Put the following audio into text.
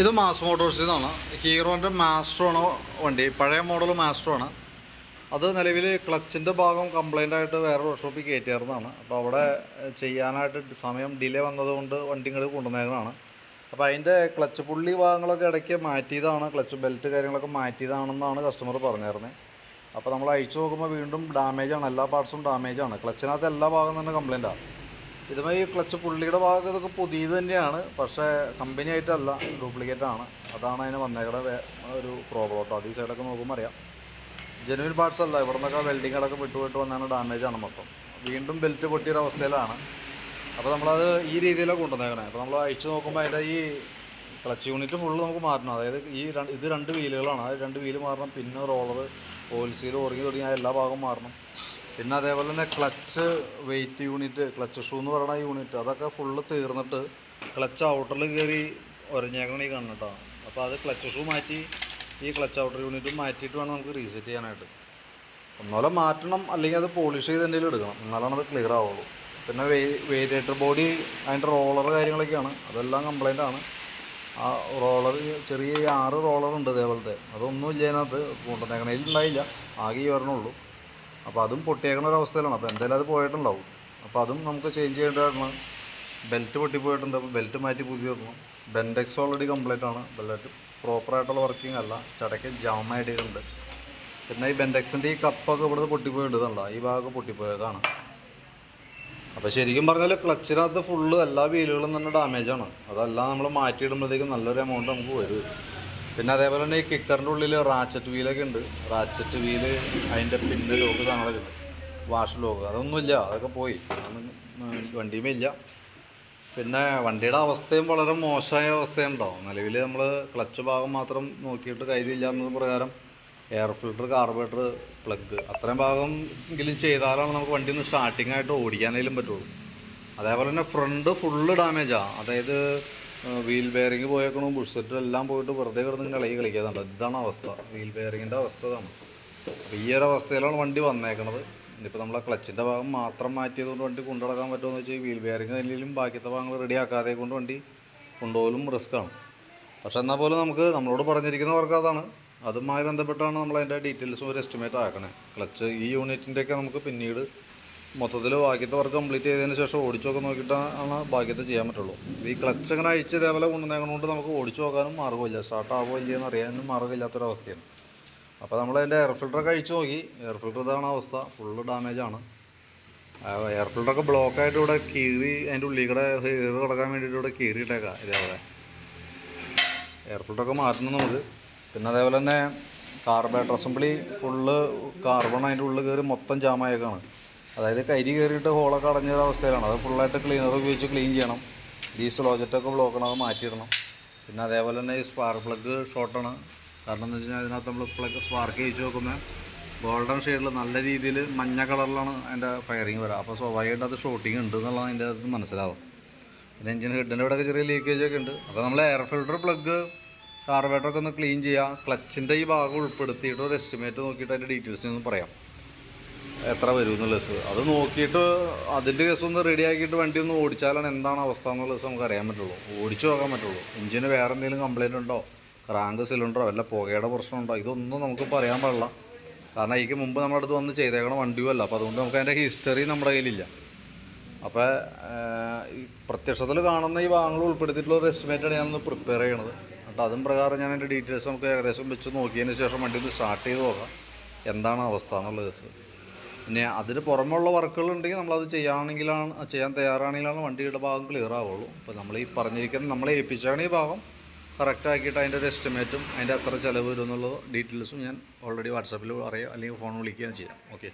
ഇത് മാസ് മോട്ടോഴ്സിൽ നിന്നാണ് ഹീറോന്റെ മാസ്റ്ററോ ആണ് വണ്ടി. പഴയ മോഡൽ മാസ്റ്ററോ ആണ് അത് നിലവിൽ ക്ലച്ചിന്റെ ഭാഗം കംപ്ലൈന്റ് ആയിട്ട് വേറെ വർക്ക്ഷോപ്പിൽ കയറ്റിയായിരുന്നതാണ് അപ്പോൾ അവിടെ ചെയ്യാനായിട്ട് സമയം ഡിലേ വന്നതുകൊണ്ട് വണ്ടി ഇങ്ങോട്ട് കൊണ്ടുവന്നേക്കണതാണ്. അപ്പോൾ അതിന്റെ ക്ലച്ച് പുള്ളി ഭാഗങ്ങളൊക്കെ ഇടയ്ക്ക് മാറ്റിയതാണ്. ക്ലച്ച് ബെൽറ്റ് കാര്യങ്ങളൊക്കെ മാറ്റിയതാണെന്നാണ് കസ്റ്റമർ പറഞ്ഞിരുന്നത് അപ്പോൾ നമ്മൾ അഴിച്ചു നോക്കുമ്പോൾ വീണ്ടും ഡാമേജാണ് എല്ലാ പാർട്സും ഡാമേജാണ് ക്ലച്ചിനകത്ത് എല്ലാ ഭാഗം തന്നെ കംപ്ലൈന്റാണ് ഇതുമായി ഈ ക്ലച്ച് പുള്ളിയുടെ ഭാഗത്ത് ഇതൊക്കെ പുതിയത് തന്നെയാണ്. പക്ഷേ കമ്പനി ആയിട്ടല്ല ഡ്യൂപ്ലിക്കേറ്റ് ആണ്. അതാണ് അതിന് വന്നേക്കടെ ഒരു പ്രോബ്ലം കേട്ടോ. അത് ഈ സൈഡൊക്കെ നോക്കുമ്പോൾ അറിയാം. ജെനുവിൻ പാർട്സ് അല്ല. ഇവിടെ നിന്നൊക്കെ വെൽഡിങ്ങുകളൊക്കെ വിട്ടു വിട്ട് വന്നാണ് ഡാമേജ് ആണ് മൊത്തം. വീണ്ടും ബെൽറ്റ് പൊട്ടിയൊരു അവസ്ഥയിലാണ്. അപ്പോൾ നമ്മളത് ഈ രീതിയിലാണ് കൊണ്ടുവന്നേക്കണേ. അപ്പോൾ നമ്മൾ അഴിച്ചു നോക്കുമ്പോൾ അതിന്റെ ഈ ക്ലച്ച് യൂണിറ്റ് ഫുള്ള് നമുക്ക് മാറ്റണം. അതായത് ഈ ഇത് രണ്ട് വീലുകളാണ് അത് രണ്ട് വീൽ മാറണം. പിന്നെ റോളർ ഓയിൽ സീൽ ഉറങ്ങി തുടങ്ങി എല്ലാ ഭാഗവും മാറണം. പിന്നെ അതേപോലെ തന്നെ clutch weight unit clutch shoe എന്ന് പറയുന്ന യൂണിറ്റ് അതൊക്കെ ഫുള്ള് തീർന്നിട്ട് ക്ലച്ച് ഔട്ടറിൽ കയറി ഒരഞ്ഞേക്കണം ഈ കാണുന്ന കേട്ടോ അപ്പോൾ അത് ക്ലച്ച് ഷൂ മാറ്റി ഈ ക്ലച്ച് ഔട്ടർ യൂണിറ്റും മാറ്റിയിട്ട് വേണം നമുക്ക് റീസെറ്റ് ചെയ്യാനായിട്ട്. ഒന്നോലെ മാറ്റണം അല്ലെങ്കിൽ അത് പോളിഷ് ചെയ്ത് എന്തെങ്കിലും എടുക്കണം. എന്നാലാണ് അത് ക്ലിയർ ആവുള്ളൂ. പിന്നെ വേരിയേറ്റർ ബോഡി അതിന്റെ റോളർ കാര്യങ്ങളൊക്കെയാണ്. അതെല്ലാം കംപ്ലൈന്റ് ആണ്. ആ റോളർ ചെറിയ ആറ് റോളർ ഉണ്ട് ഇതേപോലത്തെ. അതൊന്നും ഇല്ല അതിനകത്ത് കൊണ്ടുവന്നേക്കണതിൽ ഉണ്ടായില്ല ആകെ ഈ വരണുള്ളൂ അപ്പോൾ അതും പൊട്ടിയേക്കണ ഒരു അവസ്ഥയിലാണ്. അപ്പോൾ എന്തായാലും അത് പോയിട്ടുണ്ടാവും. അപ്പോൾ അതും നമുക്ക് ചേഞ്ച് ചെയ്യേണ്ടതാണ് ബെൽറ്റ് പൊട്ടിപ്പോയിട്ടുണ്ട്. അപ്പോൾ ബെൽറ്റ് മാറ്റി പുതിയ വെക്കണം ബെൻഡെക്സ് ഓൾറെഡി കംപ്ലീറ്റ് ആണ്. ബെൽറ്റ് പ്രോപ്പറായിട്ടുള്ള വർക്കിംഗ് അല്ല. ചടയ്ക്ക് ജാമായിട്ടുണ്ട് പിന്നെ ഈ ബെൻഡെക്സിന്റെ ഈ കപ്പൊക്കെ ഇവിടുന്ന് പൊട്ടിപ്പോയിട്ടുണ്ട്. ഈ ഭാഗമൊക്കെ പൊട്ടിപ്പോയതാണ്. അപ്പോൾ ശരിക്കും പറഞ്ഞാൽ ക്ലച്ചിനകത്ത് ഫുള്ള് എല്ലാ വീലുകളും തന്നെ ഡാമേജാണ് അതെല്ലാം നമ്മൾ മാറ്റിയിടുമ്പോഴത്തേക്കും നല്ലൊരു എമൗണ്ട് നമുക്ക് വരും. പിന്നെ അതേപോലെ തന്നെ ഈ കിക്കറിന്റെ ഉള്ളിൽ റാച്ചറ്റ് വീലൊക്കെ ഉണ്ട്. റാച്ചറ്റ് വീൽ അതിന്റെ പിന്നെ ലോക്ക് സാധനങ്ങളൊക്കെ ഉണ്ട്. വാഷ് ലോക്ക് അതൊന്നുമില്ല അതൊക്കെ പോയി. വണ്ടിയുമേ ഇല്ല. പിന്നെ വണ്ടിയുടെ അവസ്ഥയും വളരെ മോശമായ അവസ്ഥയുണ്ടാവും നിലവിൽ നമ്മൾ ക്ലച്ച് ഭാഗം മാത്രം നോക്കിയിട്ട് കാര്യമില്ല എന്നത് പ്രകാരം എയർ ഫിൽട്ടർ കാർബറേറ്റർ പ്ലഗ് അത്രയും ഭാഗം എങ്കിലും ചെയ്താലാണ് നമുക്ക് വണ്ടി ഒന്ന് സ്റ്റാർട്ടിംഗ് ആയിട്ട് ഓടിക്കാനേലും പറ്റുള്ളൂ. അതേപോലെ തന്നെ ഫ്രണ്ട് ഫുള്ള് ഡാമേജാണ് അതായത് വീൽ ബെയറിങ് പോയേക്കണു ബുഷെറ്റും എല്ലാം പോയിട്ട് വെറുതെ കിടന്ന് ഇളകി കളിക്കാതുണ്ട് ഇതാണ് അവസ്ഥ. വീൽ ബെയറിങ്ങിന്റെ അവസ്ഥ ഇതാണ്. അപ്പോൾ ഈ ഒരു അവസ്ഥയിലാണ് വണ്ടി വന്നേക്കണത്. ഇനിയിപ്പോൾ നമ്മളെ ക്ലച്ചിന്റെ ഭാഗം മാത്രം മാറ്റിയതുകൊണ്ട് വണ്ടി കൊണ്ടുനടക്കാൻ പറ്റുമെന്ന് വെച്ചാൽ വീൽ ബെയറിങ് തന്നെയും ബാക്കിയത്തെ ഭാഗങ്ങൾ റെഡി ആക്കാതെ കൊണ്ട് വണ്ടി കൊണ്ടുപോകലും റിസ്ക്കാണ് പക്ഷെ എന്നാൽ പോലും നമുക്ക് നമ്മളോട് പറഞ്ഞിരിക്കുന്ന വർക്ക് അതാണ്. അതുമായി ബന്ധപ്പെട്ടാണ് നമ്മൾ അതിന്റെ ഡീറ്റെയിൽസും ഒരു എസ്റ്റിമേറ്റ് ആക്കണേ. ക്ലച്ച് ഈ യൂണിറ്റിന്റെയൊക്കെ നമുക്ക് പിന്നീട് മൊത്തത്തിൽ ബാക്കിയത്തെ വർക്ക് കംപ്ലീറ്റ് ചെയ്തതിന് ശേഷം ഓടിച്ചൊക്കെ നോക്കിയിട്ടാണ് ബാക്കിയത്തെ ചെയ്യാൻ പറ്റുള്ളൂ. ഈ ക്ലച്ച് അങ്ങനെ അഴിച്ച് ഇതേപോലെ കൊണ്ടുവന്നേക്കണോണ്ട് നമുക്ക് ഓടിച്ചു നോക്കാനും മാർഗമില്ല. സ്റ്റാർട്ട് ആവുമോ ഇല്ലയെന്ന് അറിയാനും മാർഗമില്ലാത്തൊരവസ്ഥയാണ് അപ്പോൾ നമ്മൾ അതിന്റെ എയർ ഫിൽറ്ററൊക്കെ അഴിച്ചു നോക്കി. എയർ ഫിൽറ്റർ ഇതാണ് അവസ്ഥ. ഫുള്ള് ആണ്. എയർ ഫിൽറ്ററൊക്കെ ബ്ലോക്കായിട്ട് ഇവിടെ കീറി അതിന്റെ ഉള്ളിൽ കൂടെ എയർ കിടക്കാൻ വേണ്ടിയിട്ട് ഇവിടെ കീറിയിട്ടേക്കാം ഇതേപോലെ. എയർ ഫിൽറ്ററൊക്കെ മാറ്റണം നമുക്ക്. പിന്നെ അതേപോലെ തന്നെ കാർബേറ്റർ അസംബ്ലി ഫുള്ള് കാർബൺ അതിന്റെ ഉള്ളിൽ കയറി മൊത്തം ജാമായേക്കാണ് അതായത് കരി കയറിയിട്ട് ഹോളൊക്കെ അടഞ്ഞ ഒരു അവസ്ഥയിലാണ്. അത് ഫുള്ളായിട്ട് ക്ലീനർ ഉപയോഗിച്ച് ക്ലീൻ ചെയ്യണം. ഈ സ്ലോജറ്റൊക്കെ ബ്ലോക്കണം അത് മാറ്റിയിടണം. പിന്നെ അതേപോലെ തന്നെ ഈ സ്പാർക്ക് പ്ലഗ് ഷോർട്ടാണ് കാരണം എന്താ വെച്ച് കഴിഞ്ഞാൽ അതിനകത്ത് നമ്മൾ പ്ലഗ് സ്പാർക്ക് ചെയ്യിച്ച് നോക്കുമ്പോൾ ഗോൾഡൻ ഷെയ്ഡിൽ നല്ല രീതിയിൽ മഞ്ഞ കളറിലാണ് അതിന്റെ ഫയറിങ് വരിക അപ്പോൾ സ്വാഭാവികമായിട്ട് അത് ഷോട്ടിങ് ഉണ്ട് എന്നുള്ളതാണ് അതിന്റെ അത് മനസ്സിലാവും പിന്നെ എഞ്ചിൻ ഹെഡിന്റെ ഇവിടെയൊക്കെ ചെറിയ ലീക്കേജ് ഒക്കെ ഉണ്ട്. അപ്പോൾ നമ്മൾ എയർ ഫിൽട്ടർ പ്ലഗ് കാർബേറ്ററൊക്കെ ഒന്ന് ക്ലീൻ ചെയ്യുക ക്ലച്ചിന്റെ ഈ ഭാഗം ഉൾപ്പെടുത്തിയിട്ട് ഒരു എസ്റ്റിമേറ്റ് നോക്കിയിട്ട് അതിന്റെ ഡീറ്റെയിൽസ് ഒന്ന് പറയാം. എത്ര വരും എന്നുള്ള കേസ് അത് നോക്കിയിട്ട് അതിന്റെ കേസ് ഒന്ന് റെഡി ആക്കിയിട്ട് വണ്ടി ഒന്ന് ഓടിച്ചാലാണ് എന്താണ് അവസ്ഥ എന്നുള്ള ലെസ് നമുക്ക് അറിയാൻ പറ്റുള്ളൂ. ഓടിച്ചു നോക്കാൻ പറ്റുള്ളൂ. എഞ്ചിന് വേറെ എന്തെങ്കിലും കംപ്ലയിന്റ് ഉണ്ടോ? ക്രാങ്ക് സിലിണ്ടറോ അല്ല പുകയുടെ പ്രശ്നമുണ്ടോ ഇതൊന്നും നമുക്ക് പറയാൻ പാടില്ല. കാരണം അതിക്ക് മുമ്പ് നമ്മുടെ അടുത്ത് വന്ന് ചെയ്തേക്കണ വണ്ടിയും അല്ല. അപ്പോൾ അതുകൊണ്ട് നമുക്ക് അതിന്റെ ഹിസ്റ്ററി നമ്മുടെ കയ്യിലില്ല. അപ്പോൾ പ്രത്യക്ഷത്തിൽ കാണുന്ന ഈ ഭാഗങ്ങൾ ഉൾപ്പെടുത്തിയിട്ടുള്ള ഒരു എസ്റ്റിമേറ്റാണ് ഞാനൊന്ന് പ്രിപ്പയർ ചെയ്യണത്. എന്നിട്ട് അതും പ്രകാരം ഞാൻ എന്റെ ഡീറ്റെയിൽസ് നമുക്ക് ഏകദേശം വെച്ച് നോക്കിയതിന് ശേഷം വണ്ടി ഒന്ന് സ്റ്റാർട്ട് ചെയ്ത് നോക്കാം. എന്താണ് അവസ്ഥ എന്നുള്ള കേസ്. പിന്നെ അതിന് പുറമുള്ള വർക്കുകൾ ഉണ്ടെങ്കിൽ നമ്മളത് ചെയ്യുകയാണെങ്കിലാണ് ചെയ്യാൻ തയ്യാറാണെങ്കിലാണ് വണ്ടിയുടെ ഭാഗം ക്ലിയർ ആവുള്ളൂ. അപ്പോൾ നമ്മൾ ഈ പറഞ്ഞിരിക്കുന്ന നമ്മളെ ഏൽപ്പിച്ചാണ് ഈ ഭാഗം കറക്റ്റ് ആക്കിയിട്ട് അതിന്റെ ഒരു എസ്റ്റിമേറ്റും അതിന്റെ എത്ര ചിലവ് വരും എന്നുള്ളത് ഡീറ്റെയിൽസും ഞാൻ ഓൾറെഡി വാട്സാപ്പിൽ അറിയാം. അല്ലെങ്കിൽ ഫോൺ വിളിക്കുകയും ചെയ്യാം. ഓക്കെ